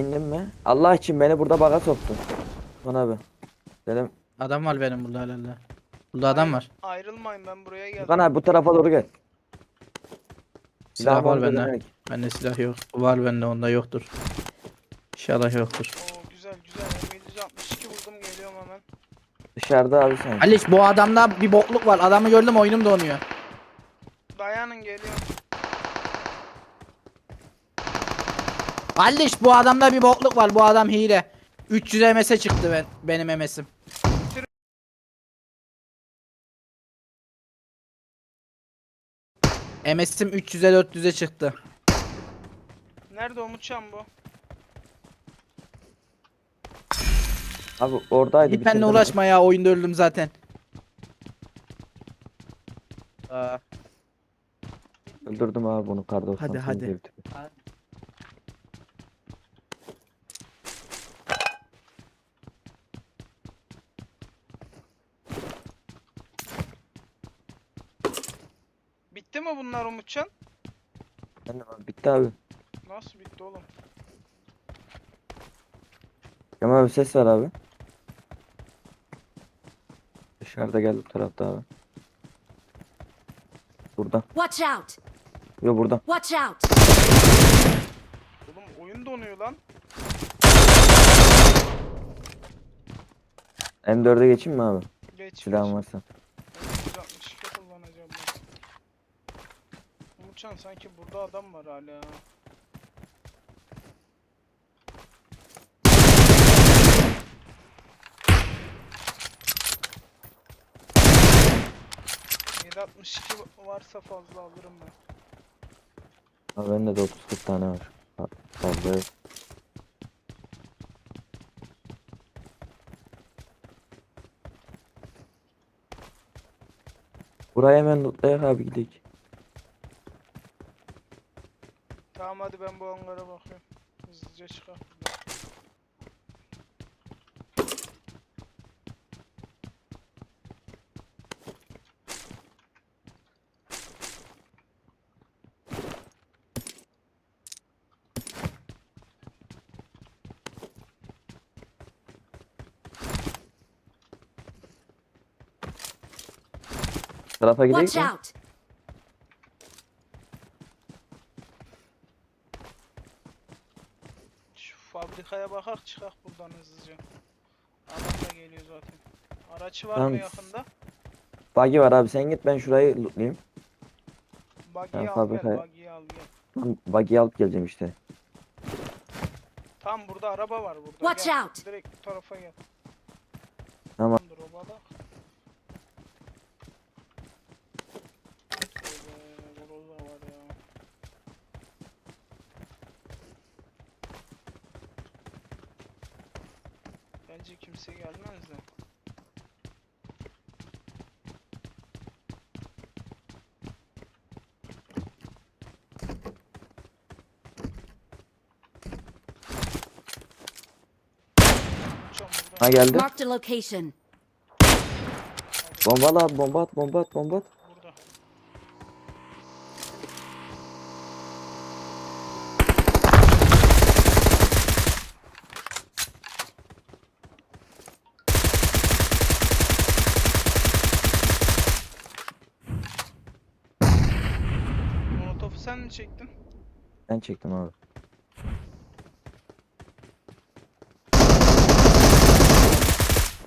indim mi? Allah için beni burada baga soktu. Osman abi. Dedim. Adam var benim burada herhalde. Burada adam var. Ayrılmayın ben buraya geldim. Abi bu tarafa doğru gel. Silah var bende. Bende silah yok. Var bende onda yoktur. İnşallah yoktur. Oo güzel güzel. M762 buldum geliyorum hemen. Dışarıda abi sen. Aliş bu adamda bir bokluk var. Adamı gördüm oyunum donuyor. Dayanın geliyorum. Aliş bu adamda bir bokluk var. Bu adam hile. 300 MS'e çıktı ben, benim MS'im. MS'im 300'e 400'e çıktı. Nerede Umutcan bu? Abi oradaydı. Git benimle bitirdim. uğraşma ya oyunda öldüm zaten. Aa, Öldürdüm abi bunu kar 98 Hadi, hadi. diye bitirdim. Bitti Umutcan? Ben de abi, bitti abi. Nasıl bitti oğlum? Kemal abi ses ver abi. Dışarıda gel bu tarafta abi. Burada. Watch out! Yo burada. Watch out! Oğlum oyun donuyor lan. M4'e geçeyim mi abi? Geç. Silahın geç. varsa. Umutcan sanki burada adam var hala. ...762 varsa fazla alırım ben. Abi bende de 30 40 tane var. Fa- Fazla yok. Buraya hemen lootlayak abi gidelim. Tamam hadi ben bu hangara bakıyorum. Hızlıca çıkar buradan. Tarafa gidelim Watch mi? out! Çıkak buradan hızlıca. Adam da geliyor zaten. Araç var Tamam. mı yakında? Buggy var abi sen git ben şurayı lootlayayım. Buggy'yi al gel, fabrikaya- buggy'yi al gel. Lan Buggy'yi alıp geleceğim işte. Tam burada araba var burada. Watch gel. out. Direkt bu tarafa gel. Tamam. Dur Bence kimse gelmez de. Ha geldi. Marked a location. Bombala abi bomba at bomba at bomba at. Mi çektin? Ben çektim abi.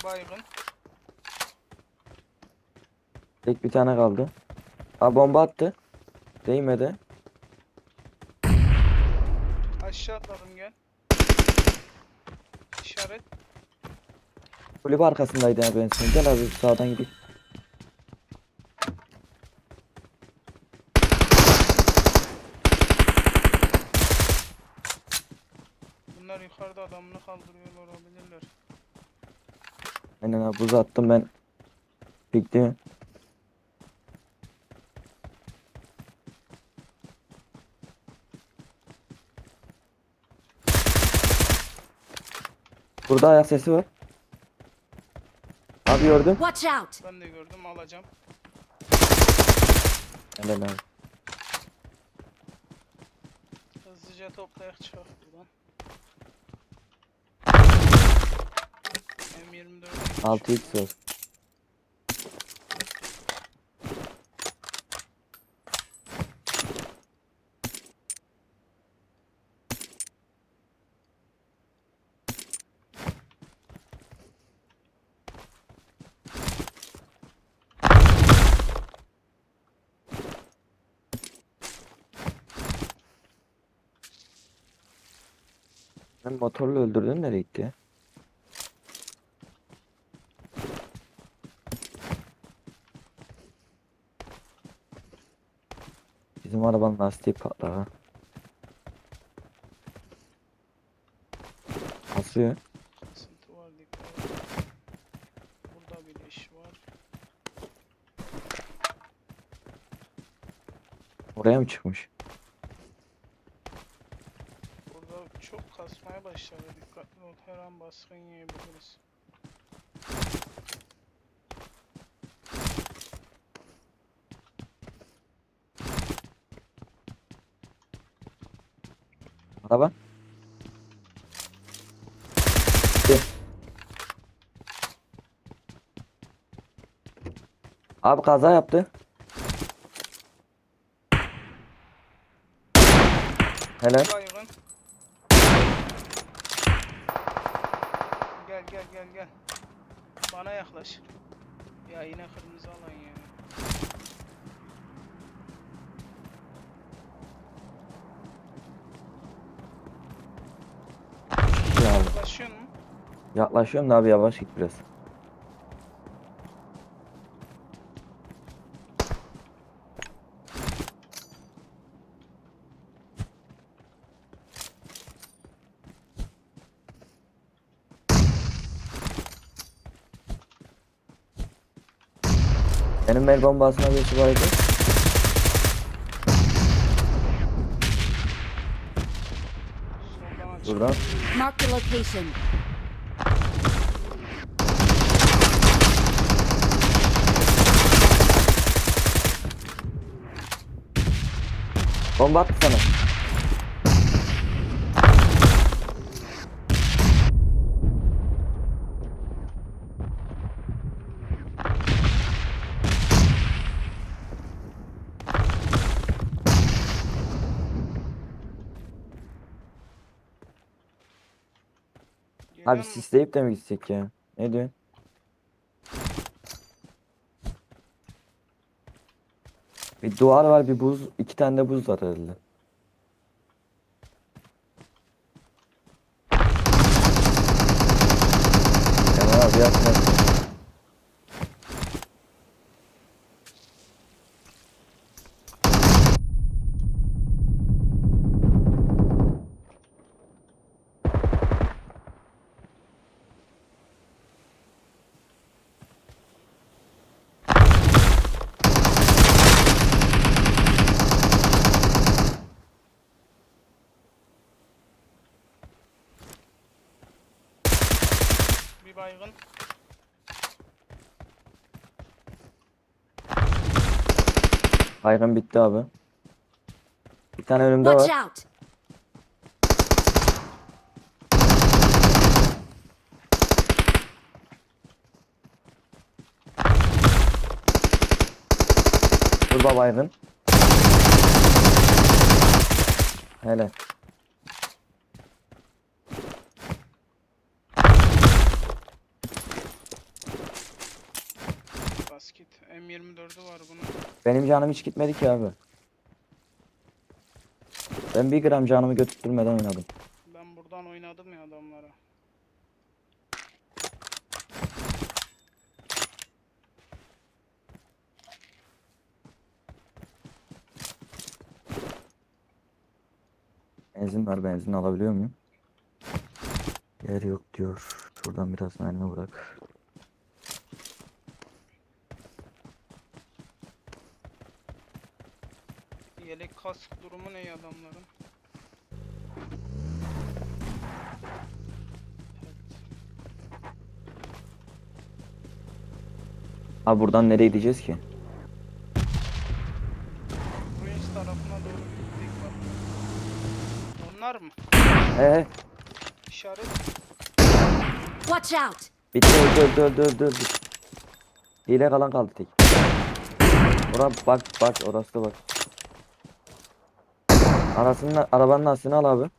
Baygın. Tek bir tane kaldı. Abi bomba attı. Değmedi. Aşağı atladım gel. İşaret. Kulüp arkasındaydı abi en son. Gel abi sağdan gidelim. Aynen abi buz attım ben. Bitti. Burada ayak sesi var. Abi gördüm. Watch out! Ben de gördüm alacağım. Helal abi. Hızlıca toplayak çıkar buradan. 6x var. Ben motorla öldürdüm nereye gitti arabanın lastiği patlar ha. Basıyor. Sıkıntı var dikkat et. Burada bir iş var. Oraya mı çıkmış? Burada çok kasmaya başladı. Dikkatli ol. Her an baskın yiyebiliriz. Araba. Abi kaza yaptı. Helal. Gel gel gel gel. Bana yaklaş. Ya yine kırmızı alan ya. Yaklaşıyor mu? Yaklaşıyorum da abi yavaş git biraz. Benim el bombasına birisi baydı. Soldan Buradan. Marked a location. Bomba attı sana. Abi sisleyip de mi gitsek ya? Ne diyorsun? Bir duvar var bir buz. iki tane de buz var herhalde. Kemal abi yapma. Bir baygın. Baygın bitti abi. Bir tane önümde Watch var. out! Burada baygın. Hele. M24'ü var bunun. Benim canım hiç gitmedi ki abi. Ben bir gram canımı götürtmeden oynadım. Ben buradan oynadım ya adamlara. Benzin var benzin alabiliyor muyum? Yer yok diyor. Şuradan biraz mermi bırak. Kask durumu ne ya adamların? Abi buradan nereye gideceğiz ki? Ruins tarafına doğru gittik bak. Onlar mı? He he. İşaret. Watch out! Bitti öldü öldü öldü öldü öldü. Hile kalan kaldı tek. Ora bak bak orası da bak. Arasının arabanın lastiğini al abi.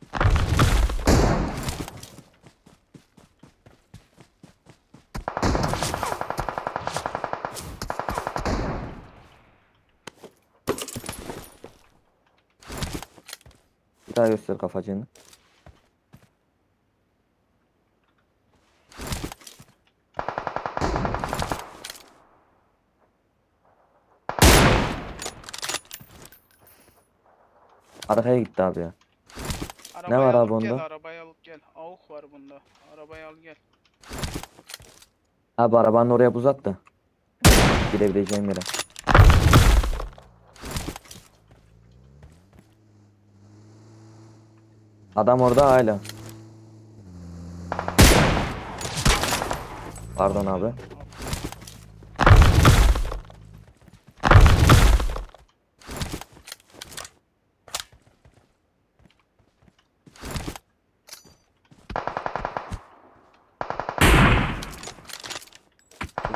Bir daha göster kafacığını. Arkaya gitti abi ya. Arabayı var alıp abi gel, onda? Arabayı alıp gel. Avuk var bunda. Arabayı al gel. Abi arabanın oraya buz at da. Gidebileceğim yere. Adam orada hala. Pardon abi.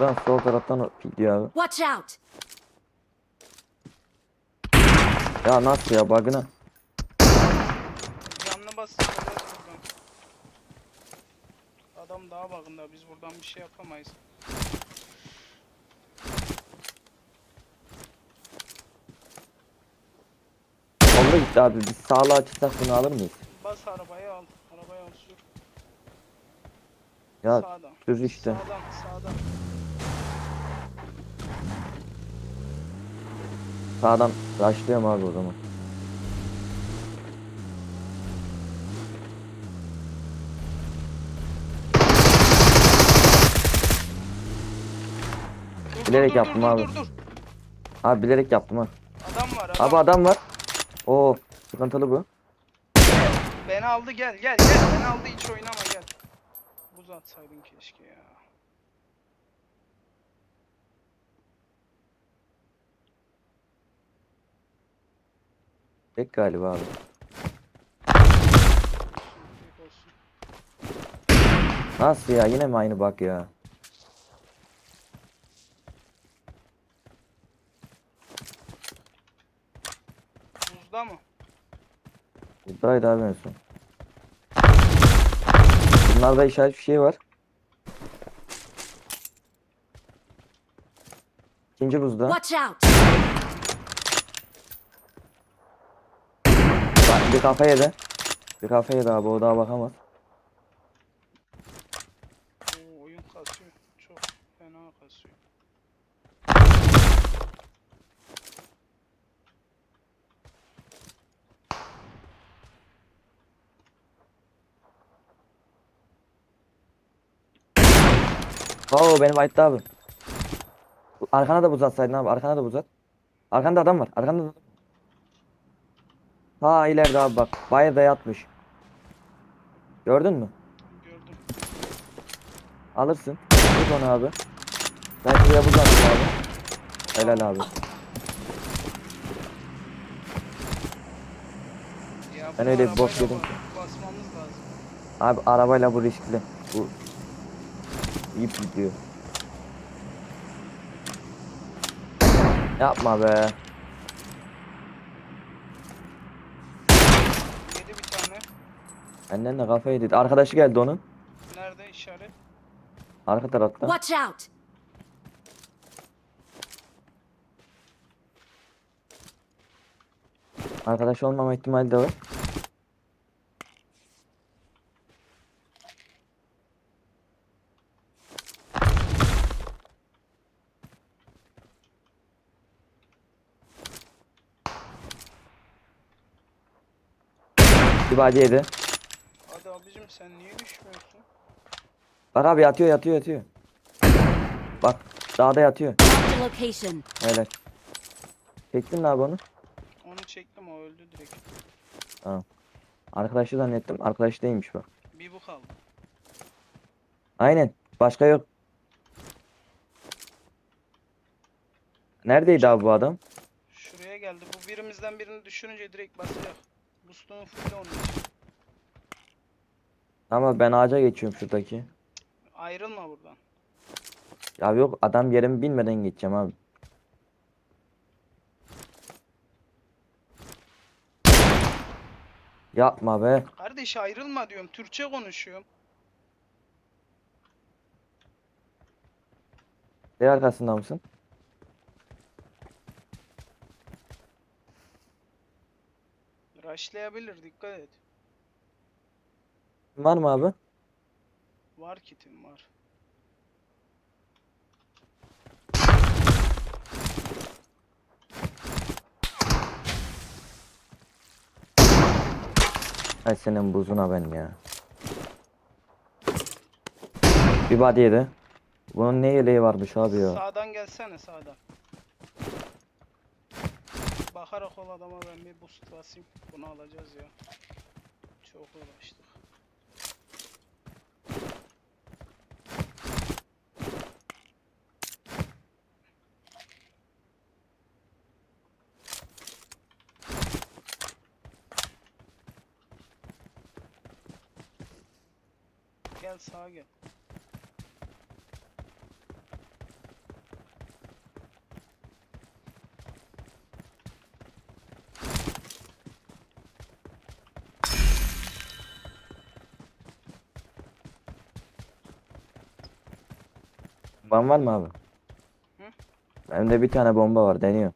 Buradan sol taraftan gidiyor abi. Watch out! Ya nasıl ya bug'ına? Öleriz buradan. Adam daha bakında. Biz buradan bir şey yapamayız. Solda gitti abi. Biz sağlığa açırsak bunu alır mıyız? Bas arabayı al. Arabayı al sür. Ya Sağdan. sür işte. Sağdan sağdan. Rushlıyorum abi o zaman. Dur, Bilerek yaptım abi. Dur, dur. Abi bilerek yaptım ha. Adam var adam. Abi adam var. Oo sıkıntılı bu. Beni aldı gel gel gel. Beni aldı hiç oynama gel. Buz atsaydın keşke ya. Tek galiba abi. Nasıl ya yine mi aynı bak ya. Buzda mı? Buradaydı abi en son. Bunlarda işaret bir şey var. İkinci buzda. Watch out! Bir kafa yedi. Bir kafa yedi abi o daha bakamaz. Oo, oyun kasıyor. Çok fena kasıyor. Oo benim ayıttı abi. Arkana da buz atsaydın abi. Arkana da buz at. Arkanda adam var. Arkanda da adam. Ha ileride abi bak. Bayağı da yatmış. Gördün mü? Gördüm. Alırsın. Tut onu abi. Ben şuraya buz attım abi. Helal abi. Ya Ben öyle bir bok arabayla yedim bas- ki. Basmamız lazım. Abi arabayla bu riskli. Bu ip gidiyor. Yapma be. Yedi bir tane. Benden de kafa yedi. Arkadaşı geldi onun. Nerede işaret? Arka tarafta. Watch out! Arkadaş olmama ihtimali de var. Bir bacı yedi. Hadi abicim sen niye düşmüyorsun? Bak abi yatıyor yatıyor yatıyor. Bak dağda yatıyor. A location. Helal. Çektin mi abi onu? Onu çektim o öldü direkt. Arkadaşı zannettim. Arkadaş değilmiş bak. Bir bu kaldı. Aynen. Başka yok. Neredeydi abi bu adam? Şuraya geldi. Bu birimizden birini düşürünce direkt basacak. Boost'unu fulle onun için. Ama ben ağaca geçiyorum şuradaki. Ayrılma buradan. Ya yok adam yerimi bilmeden geçeceğim abi. Yapma be. Kardeş ayrılma diyorum. Türkçe konuşuyorum. Ne arkasında mısın? Rushlayabilir dikkat et. Var mı abi? Var kitim var. Ay senin buzuna ben ya. Bir body yedi. Bunun ne yeleği varmış abi ya. Sağdan gelsene sağdan. Bakarak ol adama ben bir boost basayım. Bunu alacağız ya. Çok uğraştık. Gel sağa gel. Bomban var mı abi? Hı? Bende bir tane bomba var deniyor.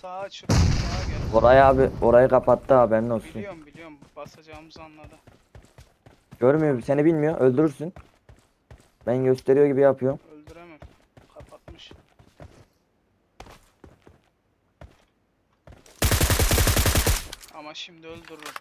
Sağa açıl. Sağa gel. Orayı abi orayı kapattı haberin olsun. Biliyorum biliyorum. Basacağımızı anladı. Görmüyor seni bilmiyor öldürürsün. Ben gösteriyor gibi yapıyorum. Öldüremem. Kapatmış. Ama şimdi öldürürüm.